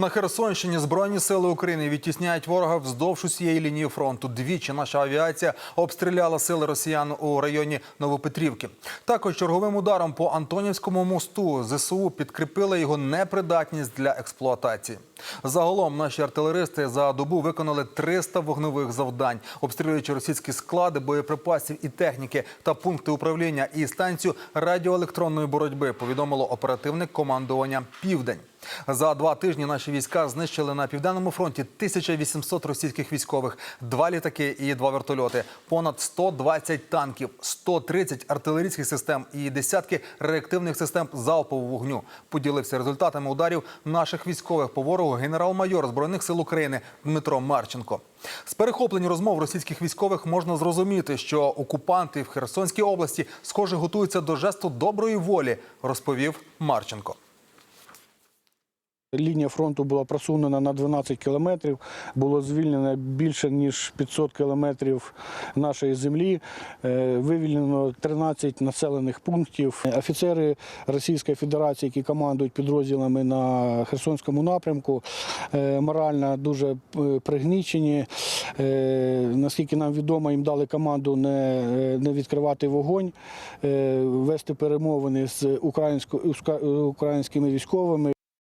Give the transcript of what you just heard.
На Херсонщині Збройні сили України відтісняють ворога вздовж усієї лінії фронту. Двічі наша авіація обстріляла сили росіян у районі Новопетрівки. Також черговим ударом по Антонівському мосту ЗСУ підкріпили його непридатність для експлуатації. Загалом наші артилеристи за добу виконали 300 вогневих завдань, обстрілюючи російські склади боєприпасів і техніки та пункти управління і станцію радіоелектронної боротьби. Повідомило оперативне командування Південь. За два тижні наші війська знищили на південному фронті 1800 російських військових, два літаки і два вертольоти, понад 120 танків, 130 артилерійських систем і десятки реактивних систем залпового вогню. Поділився результатами ударів наших військових по ворогу генерал-майор збройних сил України Дмитро Марченко. З перехоплень розмов російських військових можна зрозуміти, що окупанти в Херсонській області схоже готуються до жесту доброї волі, розповів Марченко. Лінія фронту була просунена на 12 кілометрів, було звільнено більше ніж 500 кілометрів нашої землі, е, вивільнено 13 населених пунктів. Офіцери Російської Федерації, які командують підрозділами на Херсонському напрямку, е, морально дуже е, пригнічені. Наскільки нам відомо, їм дали команду не, не відкривати вогонь, вести перемовини з українськими військовими.